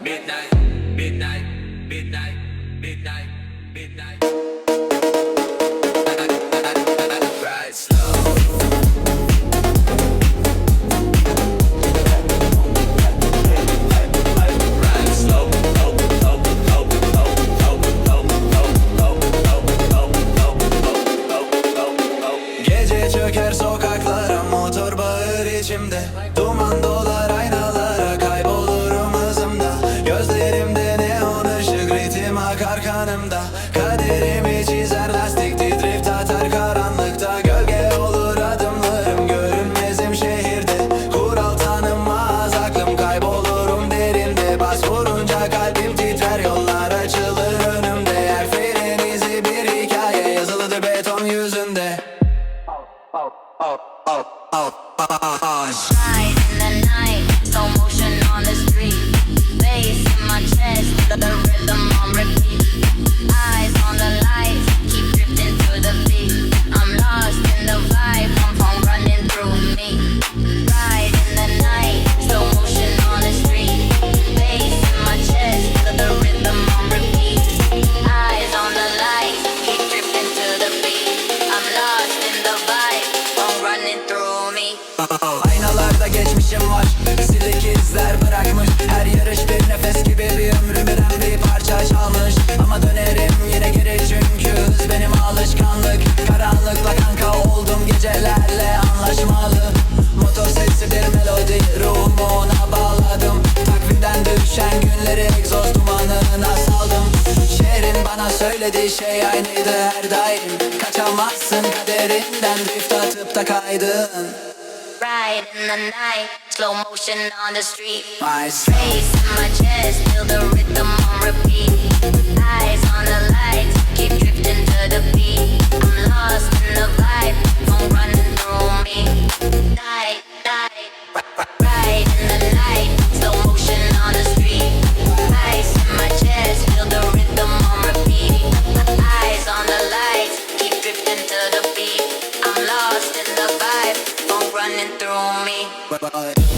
Midnight, midnight, midnight, midnight, Çöker sokaklara motor bağır içimde. Duman dolar aynalara kaybolurum hızımda. Gözlerimde neon ışık ritim akar kanımda. Kaderimi çizer lastik Ride in the night, Aynalarda geçmişim var. Silik izler bırakmış. Her yarış bir nefes gibi bir ömrümden bir parça çalmış. Ama dönerim yine geri çünkü hız benim alışkanlık. Karanlıkla kanka oldum gecelerle anlaşmalı. Motor sesi bir melodi ruhumu ona bağladım. Takvimden düşen günleri egzoz dumanına saldım. Şehrin bana söylediği şey aynıydı her daim. Kaçamazsın kaderinden drift atıp da kaydın Ride in the night, slow motion on the street. My Bass in my chest, feel the rhythm on repeat. Eyes bye bye.